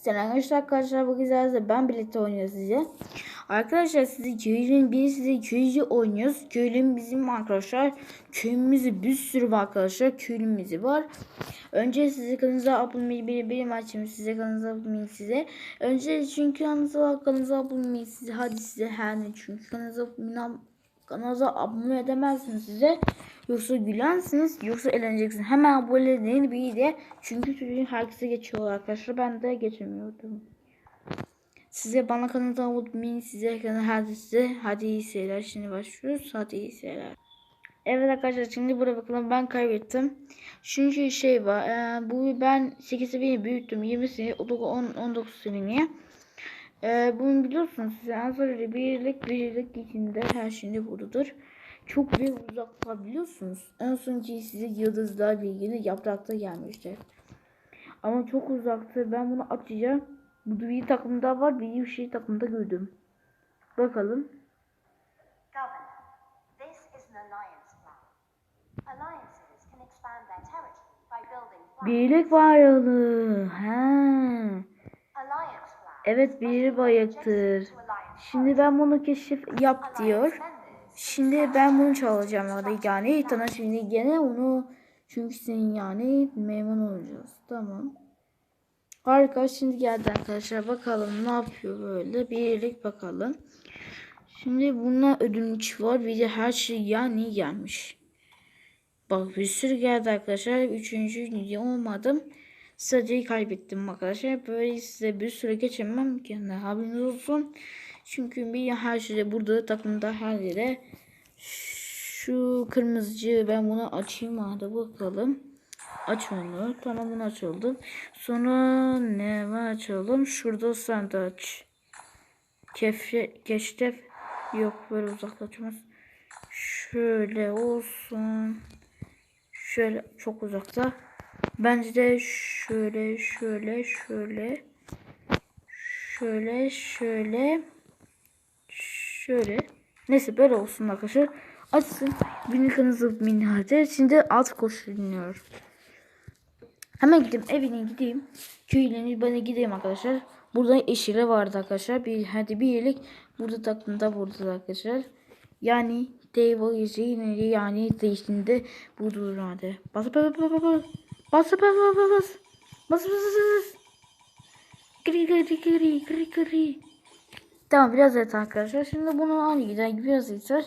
Selamünaleyküm arkadaşlar bugün sizlerle ben birlikte oynuyoruz size. Arkadaşlar sizi köylünün biri size köylü oynuyoruz. Köylüm bizim arkadaşlar. Köyümüzde bir sürü arkadaşlar. Köylümüzü var. Önce size kanalınıza abone bir benim açayım size kanalınıza abone olmayı size. Önce çünkü kanalınıza kanalınıza abone olmayı size hadi size her ne çünkü kanalınıza abone kanalınıza abone edemezsiniz size. Yoksa gülensiniz yoksa eğleneceksiniz. Hemen abone deyin bir de. Çünkü çocuğun herkese geçiyorlar arkadaşlar. Ben de geçemiyordum. Size bana kanalıma abone olmayı size kanal size. Hadi iyi seyirler. Şimdi başlıyoruz. Hadi iyi seyirler. Evet arkadaşlar şimdi buraya bakalım ben kaybettim. Çünkü şey var. E, bu ben 8 seviye büyüttüm. 20 seviye 10, 19 seviye. E, bunu biliyorsunuz size en sonra birlik birlik içinde her şeyinde buradadır. Çok bir uzakta biliyorsunuz. En sonki size yıldızlarla ilgili yaprakta gelmiştir. Ama çok uzaktı. Ben bunu açacağım. Bu bir takımda var. Bir şey takımda gördüm. Bakalım. Birlik varlığı. He. Evet bir bayıktır. Şimdi ben bunu keşif yap diyor. Şimdi ben bunu çalacağım hadi yani sana şimdi gene onu çünkü senin yani memnun olacağız. Tamam. Harika şimdi geldi arkadaşlar bakalım ne yapıyor böyle birlik bakalım. Şimdi buna ödünç var bir de her şey yani gelmiş. Bak bir sürü geldi arkadaşlar. Üçüncü olmadım. Sadece kaybettim arkadaşlar. Böyle size bir süre geçemem ki. Yani haberiniz olsun. Çünkü bir her şeyde burada takımda her yere şu kırmızıcı ben bunu açayım hadi bakalım. Aç onu. Tamam bunu açıldım. Sonra ne var açalım? Şurada sen de aç. Kefre, keştef yok böyle uzaklaşmaz. Şöyle olsun. Şöyle çok uzakta. Bence de şöyle şöyle şöyle şöyle şöyle şöyle. Neyse böyle olsun arkadaşlar. Açsın. Binlikanızı minhade şimdi alt koşu dinliyor hemen gideyim evine gideyim. Köyüne bana gideyim arkadaşlar. Burada eşire vardı arkadaşlar. Bir hadi bir iyilik burada taklında burada arkadaşlar. Yani yine yani değiştiğinde budur hadi. Bas bas bas bas Bas bas bas bas bas. Bas bas bas bas. Gri gri gri gri gri. Tamam biraz et arkadaşlar. Şimdi bunu aynı gider biraz yeter.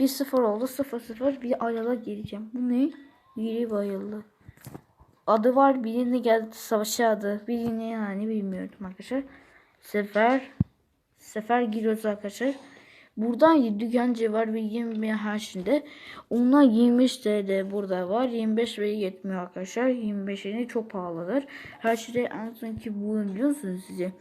1-0 oldu 0-0 bir ayala geleceğim. Bu ne? Yeri bayıldı. Adı var birini geldi savaşa adı. Birini yani bilmiyorum arkadaşlar. Sefer Sefer giriyoruz arkadaşlar. Buradan dükkancı var ve 20 her şeyde. Onlar 25 TL burada var. 25 ve yetmiyor arkadaşlar. 25'ini çok pahalıdır. Her şeyde en sonki bu biliyor musunuz size?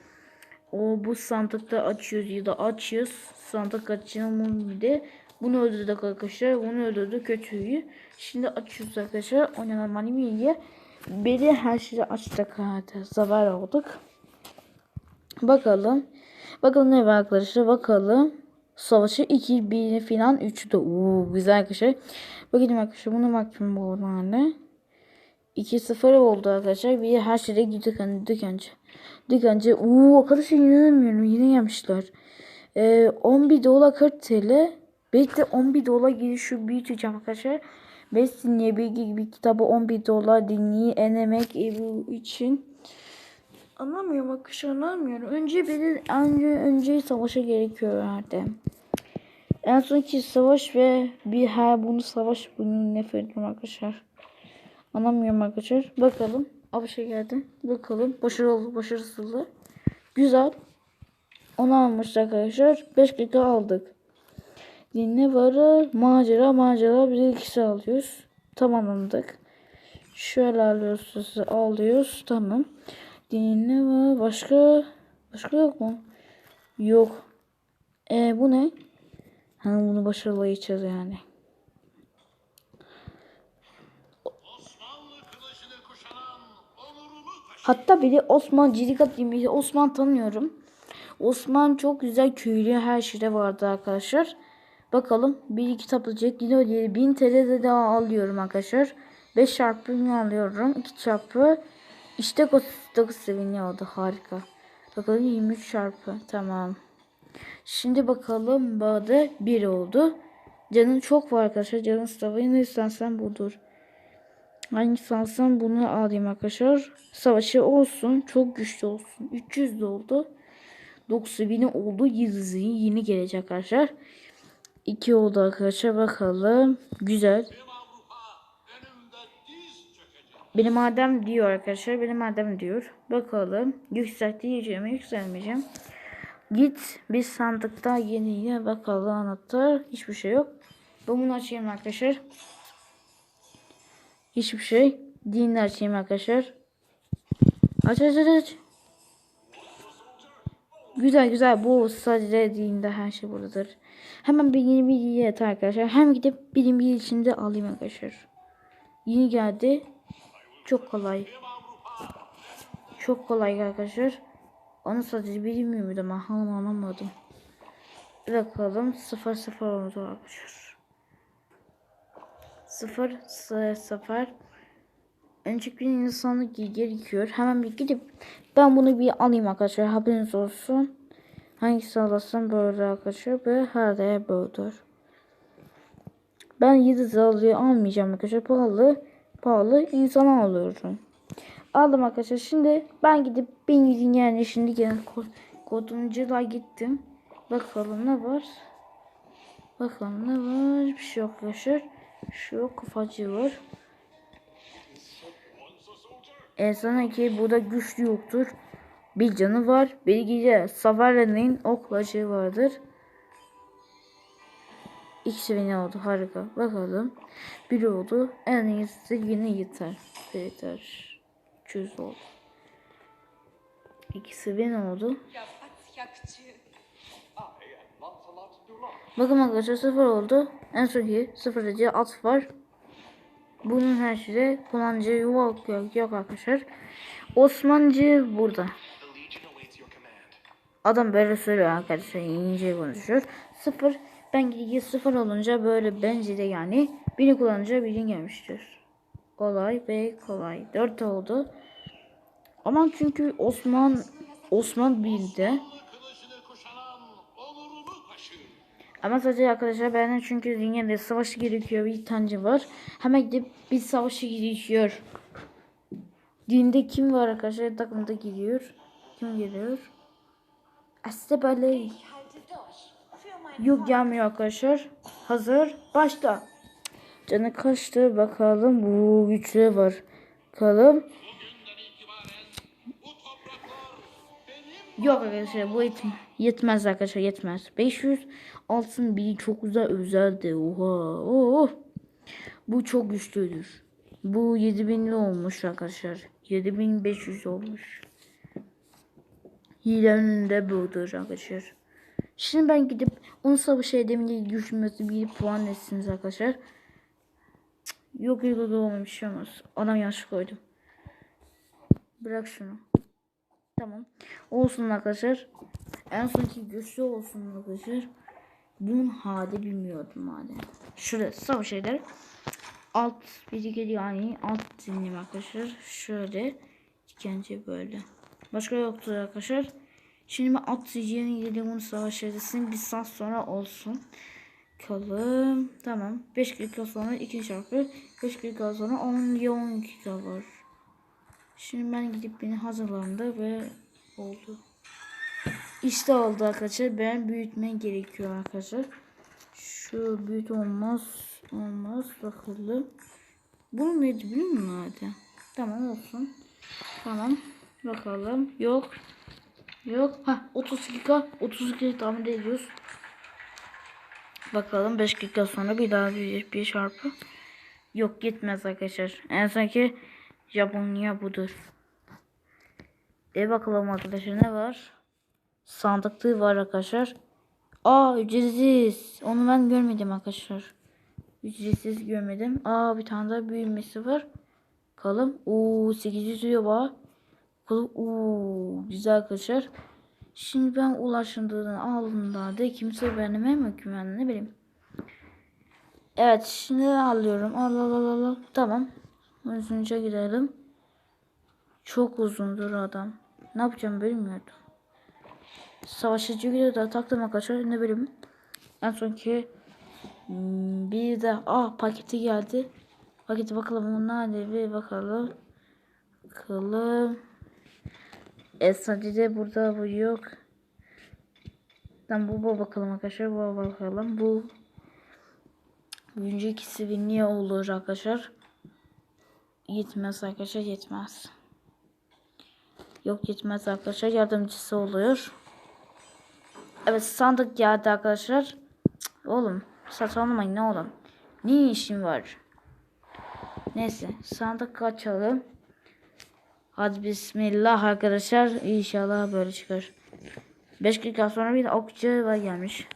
O bu sandıkta açıyoruz ya da açıyoruz. Sandık açalım bir de. Bunu öldürdük arkadaşlar. Bunu öldürdük kötüyü. Şimdi açıyoruz arkadaşlar. Oynanan manimiye. Beni her şeyi açtık. Hadi zafer olduk. Bakalım. Bakalım ne var arkadaşlar. Bakalım. Savaşı 2 1 falan 3'de. Oo güzel arkadaşlar. Bakın arkadaşlar bunu baktım bu arada. 2-0 oldu arkadaşlar. Bir her şeyde hani dükkancı. Dükkancı. Oo arkadaşlar inanamıyorum. Yine yemişler. Ee, 11 dolar 40 TL. Bekle 11 dolar gibi şu büyüteceğim arkadaşlar. Bestinye bilgi bir kitabı 11 dolar dinleyi enemek için. Anlamıyorum arkadaşlar anlamıyorum. Önce beni önce önce savaşa gerekiyor herhalde. En sonki savaş ve bir her bunu savaş bunu nefret arkadaşlar. Anlamıyorum arkadaşlar. Bakalım. Şey geldi. Bakalım. Başarılı başarısızlı. Güzel. Onu almış arkadaşlar. 5 dakika aldık. Dinle varı macera macera bir ikisi alıyoruz. Tamamladık. Şöyle alıyoruz. Alıyoruz. Tamam. Dinle var. Başka başka yok mu? Yok. E bu ne? Hani bunu başarılı geçeceğiz yani. Hatta bir de Osman Cirikat yemeği Osman tanıyorum. Osman çok güzel köylü her şeyde vardı arkadaşlar. Bakalım bir iki tapılacak. Yine öyle 1000 TL daha alıyorum arkadaşlar. 5 çarpı alıyorum. 2 çarpı işte 49 seviye oldu. Harika. Bakalım 23 çarpı. Tamam. Şimdi bakalım bağda 1 oldu. Canın çok var arkadaşlar. Canın savaşı ne istersen budur. Hangisi alsam bunu alayım arkadaşlar. Savaşı olsun. Çok güçlü olsun. 300 de oldu. 9000 oldu. Yıldızı yeni gelecek arkadaşlar. 2 oldu arkadaşlar. Bakalım. Güzel. Benim Adem diyor arkadaşlar. Benim Adem diyor. Bakalım. Yükselteceğim mi yükselmeyeceğim. Git bir sandıkta yeniye bakalım anahtar. Hiçbir şey yok. Ben bunu açayım arkadaşlar. Hiçbir şey. Dinle açayım arkadaşlar. Aç aç aç aç. Güzel güzel bu sadece dinde her şey buradadır. Hemen bir yeni bir yeter arkadaşlar. Hem gidip bilim bir içinde alayım arkadaşlar. Yeni geldi. Çok kolay. Çok kolay arkadaşlar. Onu sadece bilmiyorum ama hala anlamadım. Bir bakalım 0 0 oldu arkadaşlar. 0 0 0 Önceki bir insanlık gerekiyor. Hemen bir gidip ben bunu bir alayım arkadaşlar. Haberiniz olsun. Hangisi alırsam böyle arkadaşlar. Ve her de böyledir. Ben yıldız alıyor almayacağım arkadaşlar. Pahalı pahalı insan alıyorum. Aldım arkadaşlar. Şimdi ben gidip ben gidin yani şimdi gene ko- kodunculuğa gittim. Bakalım ne var. Bakalım ne var. Bir şey yok arkadaşlar. Şu kafacı var. E sana ki burada güçlü yoktur. Bir canı var. Bilgice Savara'nın oklacı vardır. İkisi beni oldu. Harika. Bakalım. Bir oldu. En iyisi yine yeter. Yeter. 300 oldu. İkisi ben oldu. Bakın arkadaşlar sıfır oldu. En son ki sıfır derece alt var. Bunun her şeyde kullanıcı yok yok yok arkadaşlar. Osmancı burada. Adam böyle söylüyor arkadaşlar İngilizce konuşuyor. Sıfır ben gidince sıfır olunca böyle bence de yani biri kullanınca biri gelmiştir. Kolay ve kolay. Dört oldu. Ama çünkü Osman Osman bildi. Ama sadece arkadaşlar benden çünkü dünyada savaşı gerekiyor bir tane var. Hemen gidip bir savaşı gerekiyor. Dinde kim var arkadaşlar takımda gidiyor. Kim geliyor? Estebale. Ich Yok gelmiyor arkadaşlar. Hazır. Başla. Canı kaçtı. Bakalım. Bu güçlü var. Bakalım. Yok arkadaşlar bu yetmez. Yetmez arkadaşlar yetmez. 500 altın biri çok güzel özeldi. Oha. Oh. Bu çok güçlüdür. Bu 7000'li olmuş arkadaşlar. 7500 olmuş. Hilenin de budur arkadaşlar. Şimdi ben gidip onu savaş edemeyince düşmesi bir puan etsiniz arkadaşlar. Yok yok yok olmamış bir şey olmaz. Adam yanlış koydu. Bırak şunu. Tamam. Olsun arkadaşlar. En sonki güçlü olsun arkadaşlar. Bunun hali bilmiyordum madem. Şurada savaş eder. Alt biri geliyor yani alt dinleyeyim arkadaşlar. Şöyle ikinci böyle. Başka yoktur arkadaşlar. Şimdi ben gidelim onu savaş edesin. Bir saat sonra olsun. Kalım. Tamam. 5 dakika sonra ikinci şarkı. 5 dakika sonra 10 ya 12 dakika var. Şimdi ben gidip beni hazırlandı ve oldu. İşte oldu arkadaşlar. Ben büyütme gerekiyor arkadaşlar. Şu büyüt olmaz. Olmaz. Bakalım. Bunun neydi biliyor musun hadi? Tamam olsun. Tamam. Bakalım. Yok. Yok. Ha 32 32 tahmin ediyoruz. Bakalım 5 dakika sonra bir daha bir, bir çarpı. Yok gitmez arkadaşlar. En sonki Japonya budur. E bakalım arkadaşlar ne var? Sandıklığı var arkadaşlar. Aa ücretsiz. Onu ben görmedim arkadaşlar. Ücretsiz görmedim. Aa bir tane daha büyümesi var. Bakalım. Oo 800 diyor Oo güzel arkadaşlar. Şimdi ben ulaşındığını aldığımda da kimse benime mi güvenli ne bileyim. Evet şimdi alıyorum. Al al al al. Tamam. Üçüncüye gidelim. Çok uzundur adam. Ne yapacağım bilmiyordum. Savaşıcı gidiyor da taktım arkadaşlar. Ne bileyim. En sonki hmm, bir de ah paketi geldi. Paketi bakalım bunlar ne bir bakalım. Bakalım. Esnacı de burada bu yok. Tamam bu bu bakalım arkadaşlar. Bu bakalım. Bu önceki bir niye olur arkadaşlar? Yetmez arkadaşlar yetmez. Yok yetmez arkadaşlar yardımcısı oluyor. Evet sandık geldi arkadaşlar. Cık, Oğlum saçmalamayın ne oğlum. Ne işin var? Neyse sandık açalım. Hadi bismillah arkadaşlar. İnşallah böyle çıkar. 5 dakika sonra bir okçu var gelmiş.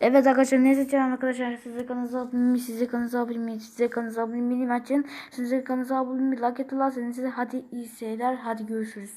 Evet arkadaşlar ne seçeceğim arkadaşlar size kanalınıza abone size kanalınıza abone size kanalınıza abone olmayı, açın. Size kanalınıza abone like atın. Size hadi iyi seyirler, hadi görüşürüz.